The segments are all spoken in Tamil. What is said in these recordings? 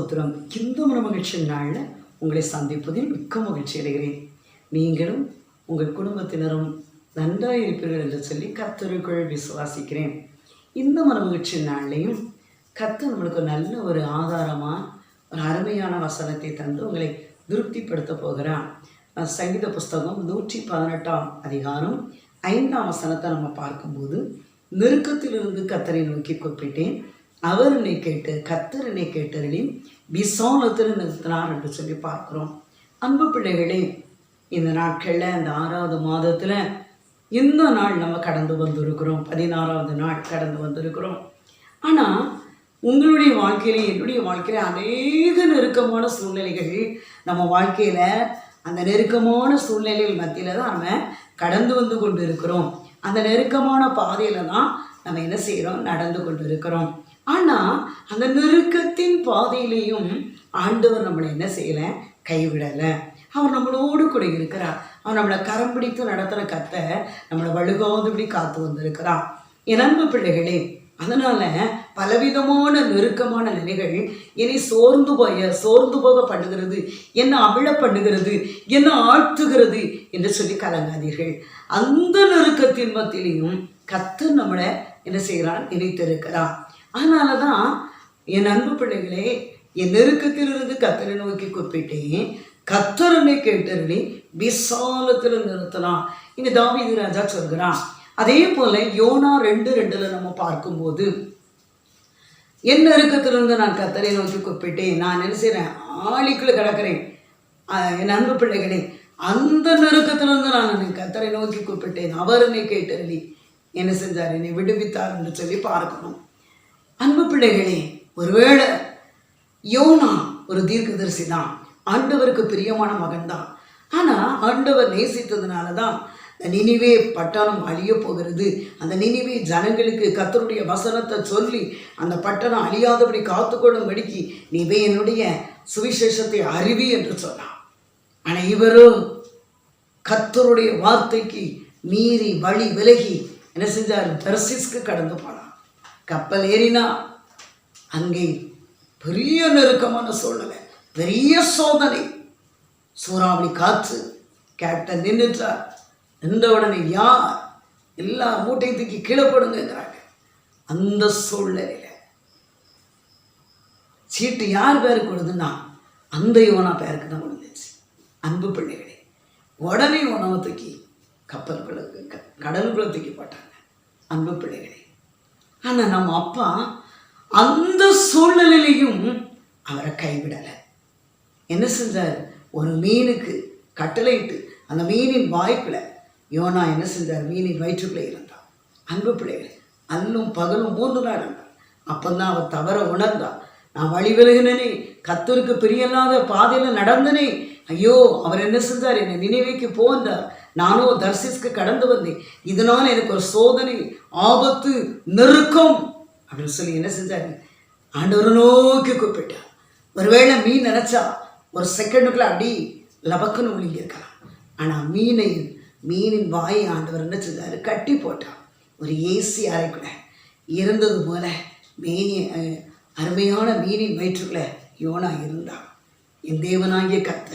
ஸ்தோத்திரம். இந்த மன மகிழ்ச்சி நாளில் உங்களை சந்திப்பதில் மிக்க மகிழ்ச்சி அடைகிறேன். நீங்களும் உங்கள் குடும்பத்தினரும் நன்றாக இருப்பீர்கள் என்று சொல்லி கத்தருக்குள் விசுவாசிக்கிறேன். இந்த மன மகிழ்ச்சி நாள்லையும் கத்து நம்மளுக்கு நல்ல ஒரு ஆதாரமாக ஒரு அருமையான வசனத்தை தந்து உங்களை திருப்திப்படுத்த போகிறான் சங்கீத புஸ்தகம் நூற்றி பதினெட்டாம் அதிகாரம் ஐந்தாம் வசனத்தை நம்ம பார்க்கும்போது நெருக்கத்திலிருந்து கத்தரை நோக்கி குறிப்பிட்டேன் அவர் என்னை கேட்டு கத்தர் என்னை கேட்டதில் விசாலத்தில் நிறுத்தினார் என்று சொல்லி பார்க்குறோம். அன்பு பிள்ளைகளே இந்த நாட்களில் இந்த ஆறாவது மாதத்தில் இந்த நாள் நம்ம கடந்து வந்திருக்கிறோம். பதினாறாவது நாள் கடந்து வந்திருக்கிறோம். ஆனால் உங்களுடைய வாழ்க்கையில என்னுடைய வாழ்க்கையில அநேக நெருக்கமான சூழ்நிலைகள் நம்ம வாழ்க்கையில் அந்த நெருக்கமான சூழ்நிலைகள் மத்தியில் தான் நம்ம கடந்து வந்து கொண்டு இருக்கிறோம் அந்த நெருக்கமான பாதையில் தான் நம்ம என்ன செய்கிறோம் நடந்து கொண்டு இருக்கிறோம் ஆனால் அந்த நெருக்கத்தின் பாதையிலையும் ஆண்டவர் நம்மளை என்ன செய்யலை? கைவிடலை. அவர் நம்மளோடு கூட இருக்கிறார். அவர் நம்மளை கரம் பிடித்து நடத்துகிற கத்த நம்மளை வழுகாதபடி காத்து வந்திருக்கிறான் என் அன்பு பிள்ளைகளே அதனால பலவிதமான நெருக்கமான நிலைகள் என்னை சோர்ந்து போய சோர்ந்து போக பண்ணுகிறது. என்ன அவிழ பண்ணுகிறது? என்ன ஆழ்த்துகிறது? என்று சொல்லி கலங்காதீர்கள். அந்த நெருக்கத்தின் மத்தியிலையும் கத்து நம்மளை என்ன செய்கிறான் நினைத்திருக்கிறான் அதனால தான் என் அன்பு பிள்ளைகளே என் நெருக்கத்திலிருந்து கத்தரை நோக்கி கூப்பிட்டேன். கத்தரனை கேட்டருளி விசாலத்தில் நிறுத்தலாம். இங்கே தாவீது ராஜா சொல்கிறான் அதே போல யோனா ரெண்டு ரெண்டுல நம்ம பார்க்கும்போது என் நெருக்கத்திலிருந்து நான் கத்தரை நோக்கி கூப்பிட்டேன். நான் என்ன செய்கிறேன் ஆளிக்குள்ள கிடக்கிறேன். என் அன்பு பிள்ளைகளே அந்த நெருக்கத்திலிருந்து நான் கத்தரை நோக்கி கூப்பிட்டேன். அவர் என்னை கேட்டருளி என்ன செஞ்சார்? என்னை விடுவித்தார் என்று சொல்லி பார்க்கணும். அன்பு பிள்ளைகளே ஒருவேளை யோனா ஒரு தீர்க்கதரிசி தான். ஆண்டவருக்கு பிரியமான மகன் தான் ஆனால் ஆண்டவர் நேசித்ததுனால தான் இந்த நினிவே பட்டணம் அழிய போகிறது. அந்த நினிவே ஜனங்களுக்கு கத்தருடைய வசனத்தை சொல்லி அந்த பட்டணம் அழியாதபடி காத்துக்கொள்ளும்படிக்கு நீவே என்னுடைய சுவிசேஷத்தை அறிவி என்று சொன்னான் ஆனால் இவரோ கத்தருடைய வார்த்தைக்கு மீறி வழி விலகி என்ன செஞ்சார்? தர்சிஸ்க்கு கடந்து போனார். கப்பல் ஏறினா அங்கே பெரிய நெருக்கமான சூழ்நிலை பெரிய சோதனை. சூறாவளி காற்று கேப்டன் நின்றுட்டார். நின்ற உடனே யார்? எல்லா மூட்டையும் தூக்கி கீழே போடுங்கிறாங்க அந்த சூழ்நிலையில் சீட்டு யார் பேருக்கு கொடுதுன்னா அந்த யோனா பேருக்கு தான் கொடுத்துச்சு அன்பு பிள்ளைகளே உடனே உணவை தூக்கி கப்பல் க- கடலுக்குள்ள தூக்கி போட்டாங்க. அன்பு பிள்ளைகளே ஆனால் நம்ம அப்பா அந்த சூழ்நிலையிலையும் அவரை கைவிடலை. என்ன செஞ்சார்? ஒரு மீனுக்கு கட்டளையிட்டு அந்த மீனின் வாய்ப்பில் யோனா என்ன செஞ்சார்? மீனின் வயிற்றுக்குள்ளே இருந்தான். அன்பு பிள்ளைகளே அல்லும் பகலும் மூன்று நாள் இருந்தான் அப்போதான் அவன் தவற உணர்ந்தான். நான் வழி விலகினனே கத்தருக்கு பிரியல்லாத பாதையில் நடந்தனே ஐயோ அவர் என்ன செஞ்சார்? என்னை நினைவைக்கு போன்றார் நானும் தர்சிஸ்க்கு கடந்து வந்தேன். இதனால் எனக்கு ஒரு சோதனை ஆபத்து நெருக்கம் அப்படின்னு சொல்லி என்ன செஞ்சாரு? ஆண்டவரை நோக்கி கூப்பிட்டார். ஒருவேளை மீன் நினச்சா ஒரு செகண்டுக்குள்ள அப்படி லபக்குன்னு விழுங்கியிருக்கலாம் ஆனால் மீனை மீனின் வாயை ஆண்டவர் என்ன செஞ்சாரு? கட்டி போட்டார். ஒரு ஏசி அறைக்குள்ள. இருந்தது போல மீனி அருமையான மீனின் வயிற்றுக்குள்ள யோனா இருந்தான். என் தேவனாகிய கத்த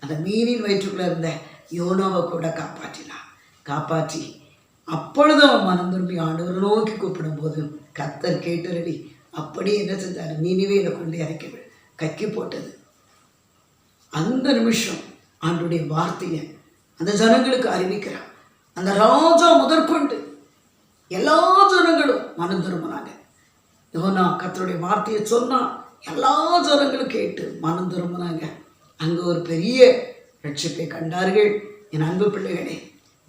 அந்த மீனின் வயிற்றுக்குள்ள இருந்த யோனாவை கூட காப்பாற்றினான் காப்பாற்றி அப்பொழுது அவன் மனம் திரும்பி ஆண்டவர் நோக்கி கூப்பிடும்போது கத்தர் கேட்டுரடி அப்படியே என்ன செஞ்சார்? நினைவேல கொண்டு இறக்கி கக்கி போட்டது. அந்த நிமிஷம் ஆண்டுடைய வார்த்தையை அந்த ஜனங்களுக்கு அறிவிக்கிறான். அந்த ராஜா முதற்கொண்டு எல்லா ஜனங்களும் மனம் திரும்பினாங்க. யோனா கத்தருடைய வார்த்தையை சொன்னா எல்லா ஜனங்களும் கேட்டு மனம் திரும்பினாங்க. அங்கே ஒரு பெரிய ரட்சிப்பை கண்டார்கள். என் அன்பு பிள்ளைகளே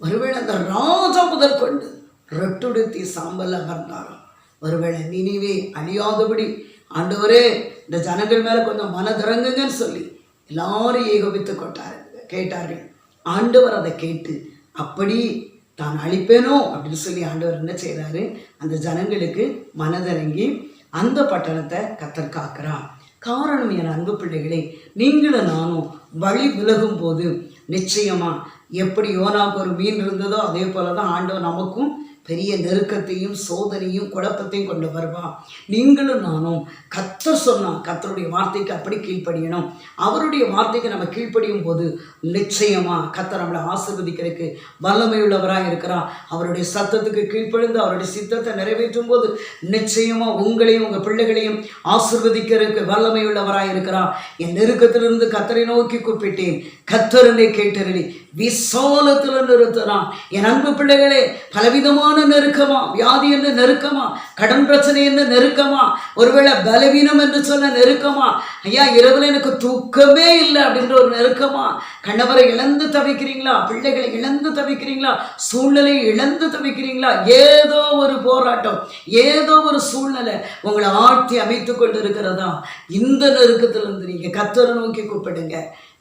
ஒருவேளை அந்த ராஜா முதற்கொண்டு ரெட்டுடுத்தி சாம்பல் அமர்ந்தாராம் ஒருவேளை நினைவே அழியாதபடி ஆண்டவரே இந்த ஜனங்கள் மேலே கொஞ்சம் மனதிறங்குங்கன்னு சொல்லி எல்லாரும் ஏகோபித்து கொட்டார்கள் கேட்டார்கள் ஆண்டவர் அதை கேட்டு அப்படி தான் அழிப்பேனோ? அப்படின்னு சொல்லி ஆண்டவர் என்ன செய்கிறாரு அந்த ஜனங்களுக்கு மனதிறங்கி அந்த பட்டணத்தை கத்தற்காக்குறான் காரணம் என் அன்பு பிள்ளைகளே நீங்களும் நானும் வழி விலகும் போது நிச்சயமா எப்படி யோனாவுக்கு ஒரு மீன் இருந்ததோ அதே போல தான் ஆண்டவர் நமக்கும் பெரிய நெருக்கத்தையும் சோதனையும் குழப்பத்தையும் கொண்டு வருவான். நீங்களும் நானும். கத்தர் சொன்னா கத்தருடைய வார்த்தைக்கு அப்படி கீழ்ப்படியணும். அவருடைய வார்த்தைக்கு நம்ம கீழ்ப்படியும் போது நிச்சயமா கத்தர் நம்மளை ஆசிர்வதிக்கிறதுக்கு வல்லமையுள்ளவராக இருக்கிறார். அவருடைய சத்தத்துக்கு கீழ்ப்படிந்து அவருடைய சித்தத்தை நிறைவேற்றும் போது நிச்சயமா உங்களையும் உங்க பிள்ளைகளையும் ஆசீர்வதிக்கிறதுக்கு வல்லமையுள்ளவராக இருக்கிறார். என் நெருக்கத்திலிருந்து கத்தரை நோக்கி கூப்பிட்டேன். கத்தரனை கேட்டறி விசாலத்தில் நிறுத்தினான். என் அன்பு பிள்ளைகளே பலவிதமான நெருக்கமா? வியாதி என்று நெருக்கமா? கடன் பிரச்சனை என்ன நெருக்கமா? ஒருவேளை பலவீனம் என்று சொன்ன நெருக்கமா? ஐயா இரவில் எனக்கு தூக்கமே இல்லை அப்படின்ற ஒரு நெருக்கமா? கணவரை இழந்து தவிக்கிறீங்களா? பிள்ளைகளை இழந்து தவிக்கிறீங்களா? சூழ்நிலை இழந்து தவிக்கிறீங்களா? ஏதோ ஒரு போராட்டம் ஏதோ ஒரு சூழ்நிலை உங்களை ஆட்டி அமைத்து கொண்டு இருக்கிறதா இந்த நெருக்கத்திலிருந்து நீங்க கத்தரை நோக்கி கூப்பிடுங்க.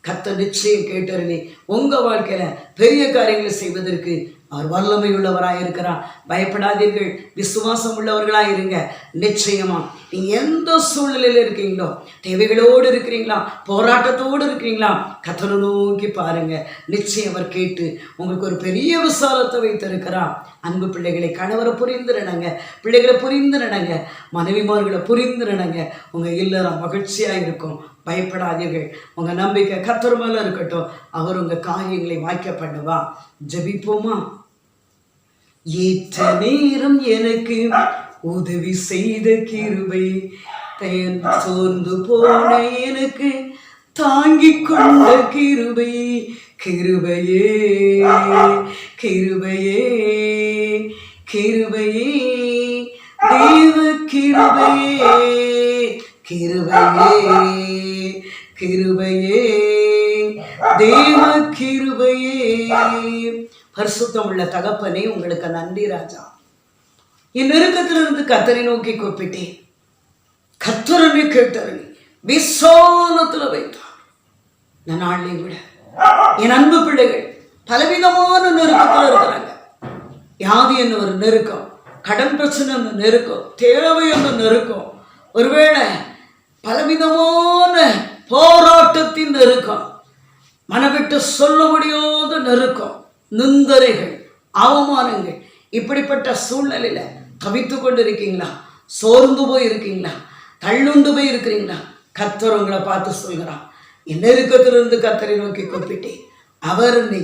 கத்த நிச்சயம் கேட்டறினி உங்க வாழ்க்கையில பெரிய காரியங்களை செய்வதற்கு அவர் வல்லமை உள்ளவராக இருக்கிறார் பயப்படாதீர்கள். விசுவாசம் உள்ளவர்களாக இருங்க நிச்சயமா. நீ எந்த சூழ்நிலையில இருக்கீங்களோ தேவைகளோடு இருக்கிறீங்களா போராட்டத்தோடு இருக்கிறீங்களா கத்தனை நோக்கி பாருங்க. நிச்சயம் அவர் கேட்டு உங்களுக்கு ஒரு பெரிய விசாலத்தை வைத்திருக்கிறார். அன்பு பிள்ளைகளை கணவரை புரிந்து நடங்க. பிள்ளைகளை புரிந்து நடங்க. மனைவிமார்களை புரிந்து நடங்க. உங்க இல்லறம் மகிழ்ச்சியா இருக்கும். பயப்படாதீர்கள். உங்க நம்பிக்கை கத்தர் இருக்கட்டும். அவர் உங்க காரியங்களை வாய்க்க பண்ணுவா. ஜெபிப்போமா? ஏற்ற நேரம் எனக்கு உதவி செய்த கிருபை. பெயர் சோர்ந்து போன எனக்கு தாங்கிக் கொண்ட கிருபை. கிருபையே கிருபையே கிருபையே. தேவ கிருபையே கிருபையே கிருபையே. தேவ கிருபையே. பரிசுத்தமுள்ள தகப்பனே உங்களுக்கு நன்றி ராஜா. என் நெருக்கத்திலிருந்து கத்தரை நோக்கி கூப்பிட்டேன். கத்தரனை கேட்டரனை விசாலத்துல வைத்தார். நான் ஆளை விட என் அன்பு பிள்ளைகள் பலவிதமான நெருக்கத்தில் இருக்கிறாங்க. யாது என்ன ஒரு நெருக்கம் கடன் பிரச்சனை என்ன நெருக்கம் தேவை என்ன நெருக்கம் ஒருவேளை பலவிதமான போராட்டத்தின் நெருக்கம் மனவிட்டு சொல்ல முடியாத நெருக்கம் நிந்தரைகள் அவமானங்கள் இப்படிப்பட்ட சூழ்நிலையில தவித்து கொண்டு இருக்கீங்களா சோர்ந்து போய் இருக்கீங்களா தள்ளுண்டு போய் இருக்கிறீங்களா கத்தர் உங்களை பார்த்து சொல்கிறான் என் நெருக்கத்திலிருந்து கத்தரை நோக்கி கூப்பிட்டேன். அவர் நீ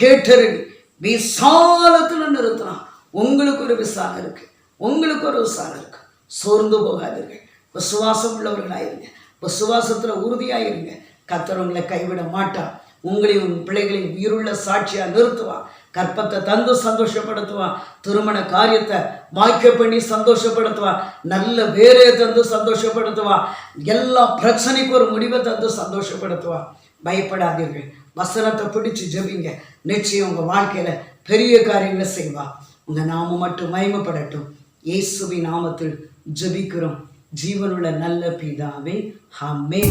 கேட்டறிவி விசாலத்தில் நிறுத்தினான் உங்களுக்கு ஒரு விசாலம் இருக்கு. உங்களுக்கு ஒரு விசாலம் இருக்கு. சோர்ந்து போகாதீர்கள். விசுவாசம் உள்ளவர்களாயிருங்க. விசுவாசத்தில் உறுதியாயிருங்க. கத்தர் உங்களை கைவிட மாட்டான் உங்களையும் உங்கள் பிள்ளைகளையும் உயிருள்ள சாட்சியா நிறுத்துவான் கற்பத்தை தந்து சந்தோஷப்படுத்துவான் திருமண காரியத்தை வாய்க்க பண்ணி சந்தோஷப்படுத்துவான் நல்ல வேலையை தந்து சந்தோஷப்படுத்துவான் எல்லா பிரச்சனைக்கும் ஒரு முடிவை தந்து சந்தோஷப்படுத்துவான் பயப்படாதீர்கள். வசனத்தை பிடிச்சு ஜெபிங்க. நிச்சயம் உங்கள் வாழ்க்கையில் பெரிய காரியங்களை செய்வா. உங்கள் நாமம் மட்டும் மயமப்படட்டும் இயேசுவி நாமத்தில் ஜபிக்கிறோம். ஜீவனுள்ள நல்ல பிதாவே. ஹம்மே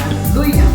ஹல்லுயா